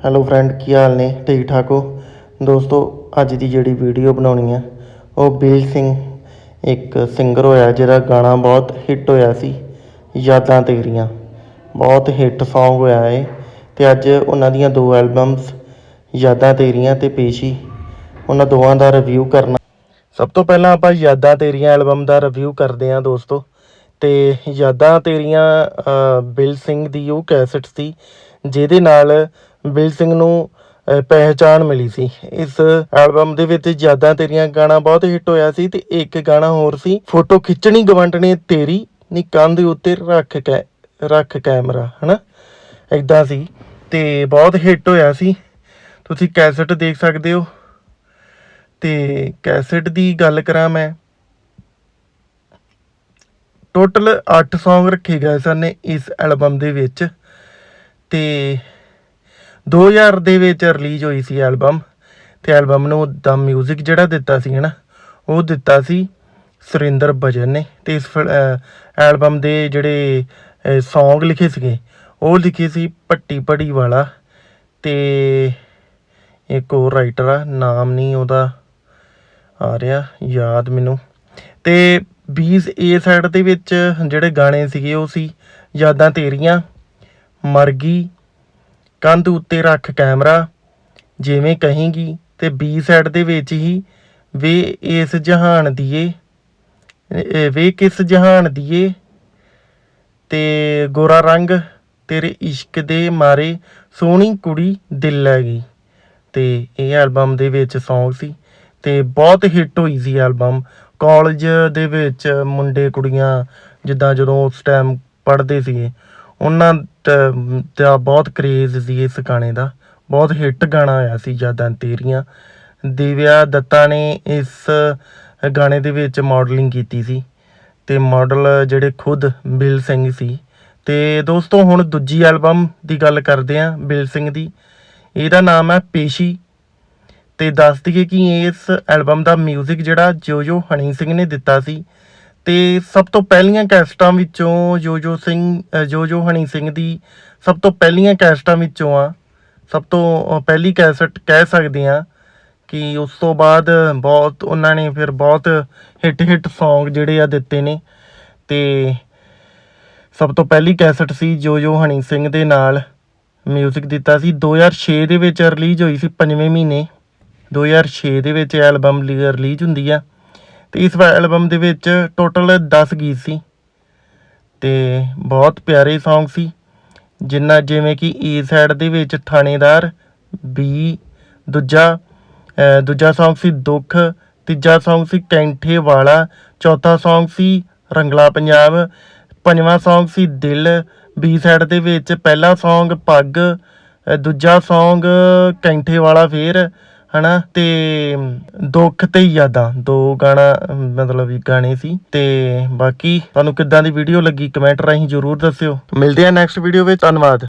Hello friend ਕੀ ਹਾਲ ਨੇ? ਠੀਕ ਠਾਕ ਹੋ? ਦੋਸਤੋ ਅੱਜ ਦੀ ਜਿਹੜੀ ਵੀਡੀਓ ਬਣਾਉਣੀ ਆ ਉਹ ਬਿਲ ਸਿੰਘ ਇੱਕ ਸਿੰਗਰ ਹੋਇਆ ਜਿਹਦਾ ਗਾਣਾ ਬਹੁਤ ਹਿੱਟ ਹੋਇਆ ਸੀ ਯਾਦਾਂ ਤੇਰੀਆਂ। ਬਹੁਤ ਹਿੱਟ Song ਹੋਇਆ ਏ ਤੇ ਅੱਜ ਉਹਨਾਂ ਦੀਆਂ ਦੋ ਐਲਬਮਸ ਯਾਦਾਂ ਤੇਰੀਆਂ ਤੇ ਪੇਸ਼ੀ ਉਹਨਾਂ ਦੋਵਾਂ ਦਾ ਰਿਵਿਊ ਕਰਨਾ। ਸਭ ਤੋਂ ਪਹਿਲਾਂ ਆਪਾਂ ਯਾਦਾਂ ਤੇਰੀਆਂ ਐਲਬਮ ਦਾ ਰਿਵਿਊ ਕਰਦੇ ਹਾਂ ਦੋਸਤੋ। ਤੇ ਯਾਦਾਂ ਤੇਰੀਆਂ ਅ, ਬਿਲ ਸਿੰਘ ਦੀ ਉਹ ਕੈਸਟ ਸੀ ਜਿਹਦੇ ਨਾਲ ਬਿਲ ਸਿੰਘ ਨੂੰ ਅ, ਪਹਿਚਾਣ ਮਿਲੀ ਸੀ। ਇਸ ਐਲਬਮ ਦੇ ਵਿੱਚ ਯਾਦਾਂ ਤੇਰੀਆਂ ਗਾਣਾ ਬਹੁਤ ਹਿੱਟ ਹੋਇਆ ਸੀ ਤੇ ਇੱਕ ਗਾਣਾ ਹੋਰ ਸੀ ਫੋਟੋ ਖਿੱਚਣੀ ਗਵੰਟਣੇ ਤੇਰੀ ਨੀ ਕੰਨ ਉੱਤੇ ਰੱਖ ਕੇ ਰੱਖ ਕੈਮਰਾ ਹਨਾ? ਇਦਾਂ ਸੀ ਤੇ ਬਹੁਤ ਹਿੱਟ ਹੋਇਆ ਸੀ। ਤੁਸੀਂ ਕੈਸਟ ਦੇਖ ਸਕਦੇ ਹੋ। ਤੇ ਕੈਸਟ ਦੀ ਗੱਲ ਕਰਾਂ ਮੈਂ। ਟੋਟਲ 8 Song ਰੱਖੇ ਗਏ ਸਨ ਇਸ ਐਲਬਮ ਦੇ ਵਿੱਚ ਤੇ 2000 ਦੇ ਵਿੱਚ ਰਿਲੀਜ਼ ਹੋਈ ਸੀ ਐਲਬਮ ਤੇ ਐਲਬਮ ਨੂੰ ਦਾ 뮤직 ਜਿਹੜਾ ਦਿੱਤਾ ਸੀ ਹਨਾ, ਉਹ ਦਿੱਤਾ ਸੀ ਸੁਰਿੰਦਰ ਭਜਨ ਨੇ ਤੇ ਇਸ ਐਲਬਮ ਦੇ ਜਿਹੜੇ ਸੌਂਗ ਲਿਖੇ ਸੀਗੇ, ਉਹ ਲਿਖੇ ਸੀ ਪੱਟੀ ਪੜੀ ਵਾਲਾ ਤੇ ਇੱਕ ਹੋਰ ਰਾਈਟਰ ਆ, ਨਾਮ ਨਹੀਂ ਉਹਦਾ ਆ ਰਿਹਾ, ਯਾਦ ਮੈਨੂੰ। ਤੇ 20 ਏ ਸਾਈਡ ਦੇ ਵਿੱਚ ਜਿਹੜੇ ਗਾਣੇ ਸੀਗੇ ਉਹ ਸੀ ਯਾਦਾਂ ਤੇਰੀਆਂ, ਮਰ ਗਈ ਕੰਧ ਉੱਤੇ ਰੱਖ ਕੈਮਰਾ, ਜਿਵੇਂ ਕਹੇਂਗੀ ਤੇ ਬੀ ਸਾਈਡ ਦੇ ਵਿੱਚ ਹੀ, ਵੇ ਇਸ ਜਹਾਨ ਦੀਏ ਵੇ ਕਿਸ ਜਹਾਨ ਦੀਏ, ਤੇ ਗੋਰਾ ਰੰਗ ਤੇਰੇ ਇਸ਼ਕ ਦੇ ਮਾਰੇ ਸੋਹਣੀ ਕੁੜੀ ਦਿਲ ਲੈ ਗਈ ਤੇ ਇਹ ਐਲਬਮ ਦੇ ਵਿੱਚ ਸੌਂਗ ਸੀ ਤੇ ਬਹੁਤ ਹਿੱਟ ਹੋਈ ਸੀ ਐਲਬਮ ਕਾਲਜ ਦੇ ਵਿੱਚ ਮੁੰਡੇ ਕੁੜੀਆਂ ਜਿੱਦਾਂ ਜਦੋਂ ਉਸ ਟਾਈਮ ਪੜ੍ਹਦੇ ਸੀਗੇ ਉਹਨਾਂ ਦ- ਦਾ ਬਹੁਤ ਕਰੇਜ਼ ਸੀ ਇਸ ਗਾਣੇ ਦਾ। ਬਹੁਤ ਹਿੱਟ ਗਾਣਾ ਹੋਇਆ ਸੀ ਯਾਦਾਂ ਤੇਰੀਆਂ। ਦਿਵਿਆ ਦੱਤਾ ਨੇ ਇਸ ਗਾਣੇ ਦੇ ਵਿੱਚ ਮਾਡਲਿੰਗ ਕੀਤੀ ਸੀ। ਤੇ ਮਾਡਲ ਜਿਹੜੇ ਖੁਦ ਬਿਲ ਸਿੰਘ ਸੀ। ਤੇ ਦੋਸਤੋ, ਹੁਣ ਦੂਜੀ ਐਲਬਮ ਦੀ ਗੱਲ ਕਰਦੇ ਆਂ ਬਿਲ ਸਿੰਘ ਦੀ। ਇਹਦਾ ਨਾਮ ਹੈ ਪੇਸ਼ੀ। ਤੇ ਦੱਸ ਦਈਏ ਕਿ ਇਸ ਐਲਬਮ ਦਾ 뮤직 ਜਿਹੜਾ ਜੋਜੋ ਹਣੀ ਸਿੰਘ ਨੇ ਦਿੱਤਾ ਸੀ। ਤੇ ਸਭ ਤੋਂ ਪਹਿਲੀਆਂ ਕੈਸਟਾਂ ਵਿੱਚੋਂ ਜੋਜੋ ਸਿੰਘ ਅ, ਜੋਜੋ ਹਣੀ ਸਿੰਘ ਦੀ ਸਭ ਤੋਂ ਪਹਿਲੀਆਂ ਕੈਸਟਾਂ ਵਿੱਚੋਂ ਆ ਸਭ ਤੋਂ ਪਹਿਲੀ ਕੈਸਟ ਕਹਿ ਸਕਦੇ ਆ ਕਿ ਉਸ ਤੋਂ ਬਾਅਦ ਬਹੁਤ ਉਹਨਾਂ ਨੇ ਫਿਰ ਬਹੁਤ ਹਿੱਟ ਹਿੱਟ Song ਜਿਹੜੇ ਆ ਦਿੱਤੇ ਨੇ ਤੇ ਸਭ ਤੋਂ ਪਹਿਲੀ ਕੈਸਟ ਸੀ ਜੋਜੋ ਹਣੀ ਸਿੰਘ ਦੇ ਨਾਲ 뮤직 ਦਿੱਤਾ ਸੀ। 2006 ਦੇ ਵਿੱਚ ਰਿਲੀਜ਼ ਹੋਈ ਸੀ ਪੰਜਵੇਂ ਮਹੀਨੇ। 2006 ਦੇ ਵਿੱਚ ਇਹ ਐਲਬਮ ਰਿਲੀਜ਼ ਹੁੰਦੀ ਆ। ਤੇ ਇਸ ਐਲਬਮ ਦੇ ਵਿੱਚ ਟੋਟਲ 10 ਗੀਤ ਸੀ ਤੇ ਬਹੁਤ ਪਿਆਰੇ Song ਸੀ, ਜਿੰਨਾ ਜਿਵੇਂ ਕਿ e ਏ ਸਾਈਡ ਦੇ ਵਿੱਚ ਥਾਣੇਦਾਰ ਬੀ ਦੂਜਾ ਦੂਜਾ Song ਸੀ ਦੁੱਖ ਤੀਜਾ Song ਸੀ ਕੈਂਠੇ ਵਾਲਾ ਚੌਥਾ Song ਸੀ ਰੰਗਲਾ ਪੰਜਾਬ ਪੰਜਵਾਂ Song ਸੀ ਦਿਲ ਬੀ ਸਾਈਡ ਦੇ ਵਿੱਚ ਪਹਿਲਾ Song ਪੱਗ ਦੂਜਾ Song ਕੈਂਠੇ ਵਾਲਾ ਫੇਰ ਹਨਾ? ਤੇ ਦੁੱਖ ਤੇ ਯਾਦਾਂ ਦੋ ਗਾਣਾ, ਮਤਲਬ ਵੀ ਗਾਣੇ ਸੀ। ਤੇ ਬਾਕੀ ਤੁਹਾਨੂੰ ਕਿੱਦਾਂ ਦੀ ਵੀਡੀਓ ਲੱਗੀ ਕਮੈਂਟ ਰਾਹੀਂ ਜਰੂਰ ਦੱਸਿਓ। ਮਿਲਦੇ ਆ ਨੈਕਸਟ ਵੀਡੀਓ ਵਿੱਚ। ਧੰਨਵਾਦ।